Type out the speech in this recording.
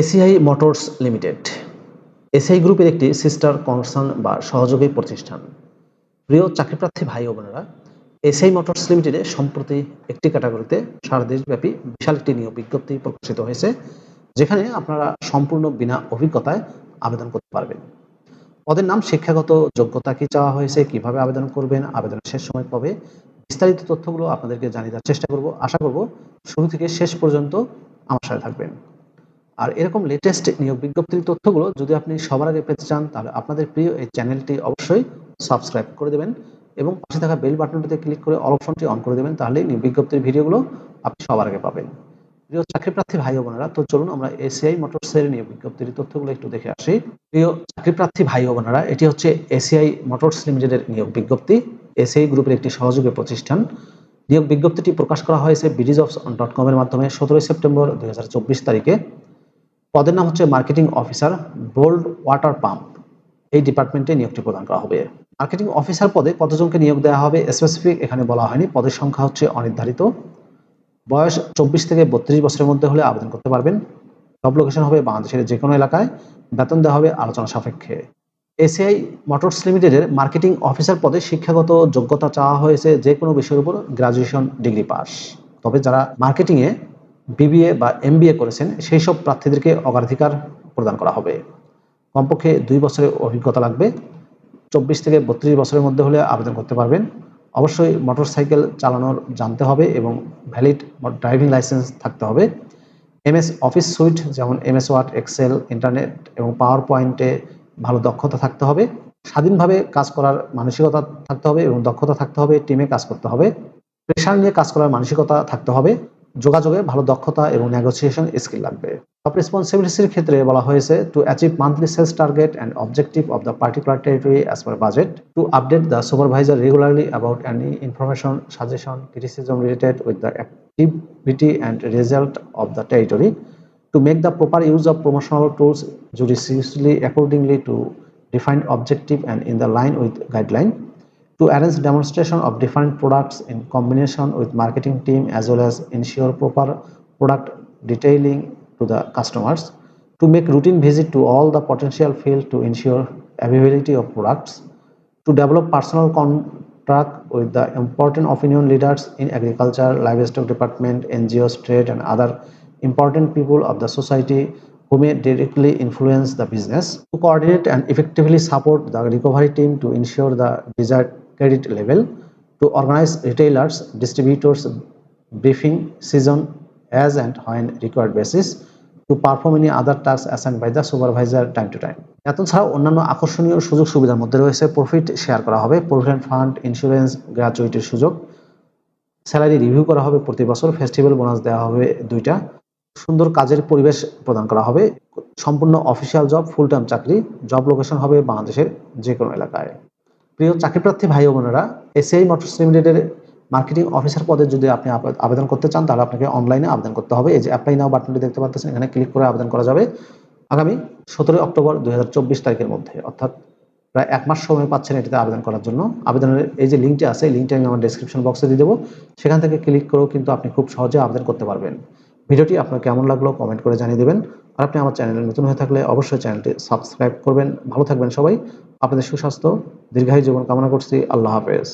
ACI motors limited. ACI গ্রুপের একটি sister concern বা সহযোগী প্রতিষ্ঠান। প্রিয় চাকরিপ্রার্থী ভাই ও বোনেরা, এসিআই মোটরস লিমিটেডে সম্প্রতি একটি ক্যাটাগরিতে সারা দেশব্যাপী বিশাল একটি নিয়োগ বিজ্ঞপ্তি প্রকাশিত হয়েছে, যেখানে আপনারা সম্পূর্ণ বিনা অভিজ্ঞতায় আবেদন করতে পারবেন। পদের নাম শিক্ষাগত যোগ্যতা কি চাওয়া হয়েছে, কীভাবে আবেদন করবেন, আবেদনের শেষ সময় কবে, বিস্তারিত তথ্যগুলো আপনাদেরকে জানিয়ে দেওয়ার চেষ্টা করব। আশা করব শুরু থেকে শেষ পর্যন্ত আমার সাথে থাকবেন। আর এরকম লেটেস্ট নিয়োগ বিজ্ঞপ্তির তথ্যগুলো যদি আপনি সবার আগে পেতে চান, তাহলে আপনাদের প্রিয় এই চ্যানেলটি অবশ্যই সাবস্ক্রাইব করে দেবেন এবং পাশে থাকা বেল বাটনটিতে ক্লিক করে অপশনটি অন করে দেবেন, তাহলে নিয়োগ বিজ্ঞপ্তির ভিডিওগুলো আপনি সবার আগে পাবেন। প্রিয় চাকরিপ্রার্থী ভাই বোনেরা, তো চলুন আমরা এসিআই মোটরসের নিয়োগ বিজ্ঞপ্তির তথ্যগুলো একটু দেখে আসি। প্রিয় চাকরিপ্রার্থী ভাই বোনেরা, এটি হচ্ছে এসিআই মোটরস লিমিটেডের নিয়োগ বিজ্ঞপ্তি। এসিআই গ্রুপের একটি সহযোগী প্রতিষ্ঠান। নিয়োগ বিজ্ঞপ্তিটি প্রকাশ করা হয়েছে বিডিজ অফ ডট কমের মাধ্যমে সতেরোই সেপ্টেম্বর দুই হাজার চব্বিশ তারিখে। পদের নাম হচ্ছে marketing officer bold water pump এই ডিপার্টমেন্টে নিয়োগটি প্রদান করা হবে। মার্কেটিং অফিসার পদে কতজনকে নিয়োগ দেওয়া হবে স্পেসিফিক এখানে বলা হয়নি। পদের সংখ্যা হচ্ছে অনির্ধারিত। বয়স চব্বিশ থেকে বত্রিশ বছরের মধ্যে হলে আবেদন করতে পারবেন। জব লোকেশন হবে বাংলাদেশের যে কোনো এলাকায়। বেতন দেওয়া হবে আলোচনা সাপেক্ষে। এসিআই মোটরস লিমিটেডের মার্কেটিং অফিসার পদে শিক্ষাগত যোগ্যতা চাওয়া হয়েছে যে কোনো বিষয়ের উপর গ্রাজুয়েশন ডিগ্রি পাস তবে যারা মার্কেটিংয়ে বিবিএ বা এমবিএ করেছেন, সেই সব প্রার্থীদেরকে অগ্রাধিকার প্রদান করা হবে। কমপক্ষে দুই বছরের অভিজ্ঞতা লাগবে। চব্বিশ থেকে বত্রিশ বছরের মধ্যে হলে আবেদন করতে পারবেন। অবশ্যই মোটরসাইকেল চালানোর জানতে হবে এবং ভ্যালিড ড্রাইভিং লাইসেন্স থাকতে হবে। এমএস অফিস সুইট যেমন এমএস ওয়ার্ড, এক্সেল, ইন্টারনেট এবং পাওয়ার পয়েন্টে ভালো দক্ষতা থাকতে হবে। স্বাধীনভাবে কাজ করার মানসিকতা থাকতে হবে এবং দক্ষতা থাকতে হবে, টিমে কাজ করতে হবে। প্রেশার নিয়ে কাজ করার মানসিকতা থাকতে হবে। যোগাযোগে ভালো দক্ষতা এবং নেগোসিয়েশন স্কিল লাগবে। টপ রেসপন্সিবিলিটির ক্ষেত্রে বলা হয়েছে to achieve monthly sales target and objective of the particular territory as per budget to update the supervisor regularly about any information suggestion criticism related with the activity and result of the territory to make the proper use of promotional tools judiciously accordingly to defined objective and in the line with guideline to arrange demonstration of different products in combination with marketing team as well as ensure proper product detailing to the customers to make routine visit to all the potential field to ensure availability of products to develop personal contact with the important opinion leaders in agriculture livestock department ngos trade and other important people of the society who may directly influence the business to coordinate and effectively support the recovery team to ensure the desired credit level to organize retailers, distributors, briefing season as and when required basis to perform any other tasks assigned by the supervisor time to time. বেতন ছাড়াও অন্যান্য আকর্ষণীয় সুযোগ সুবিধার মধ্যে রয়েছে profit share করা হবে প্রভিডেন্ট ফান্ড ইন্স্যুরেন্স গ্র্যাচুইটির সুযোগ স্যালারি রিভিউ করা হবে, প্রতি বছর ফেস্টিভ্যাল বোনাস দেওয়া হবে দুইটা, সুন্দর কাজের পরিবেশ প্রদান করা হবে, সম্পূর্ণ অফিসিয়াল জব ফুল টাইম চাকরি জব লোকেশন হবে বাংলাদেশের যে কোনো এলাকায়। প্রিয় চাকরিপ্রার্থী ভাই বোনেরা এসিআই মোটরস লিমিটেডের মার্কেটিং অফিসার পদে যদি আপনি আবেদন করতে চান, তাহলে আপনাকে অনলাইনে আবেদন করতে হবে। এই যে অ্যাপ্লাই নাও বাটনটি দেখতে পাচ্ছেন, এখানে ক্লিক করে আবেদন করা যাবে। আগামী সতেরোই অক্টোবর দু হাজার চব্বিশ তারিখের মধ্যে, অর্থাৎ প্রায় এক মাস সময় পাচ্ছেন এটিতে আবেদন করার জন্য। আবেদনের এই যে লিঙ্কটি আছে, এই লিঙ্কটি আমি আমার ডিসক্রিপশন বক্সে দিয়ে দেবো। সেখান থেকে ক্লিক করেও কিন্তু আপনি খুব সহজে আবেদন করতে পারবেন। ভিডিওটি আপনার কেমন লাগল কমেন্ট করে জানিয়ে দেবেন। আর আপনি আমার চ্যানেলে নতুন হয়ে থাকলে অবশ্যই চ্যানেলটি সাবস্ক্রাইব করবেন। ভালো থাকবেন সবাই। আপনাদের সুস্বাস্থ্য। দীর্ঘায়ু জীবন কামনা করছি। আল্লাহ হাফেজ।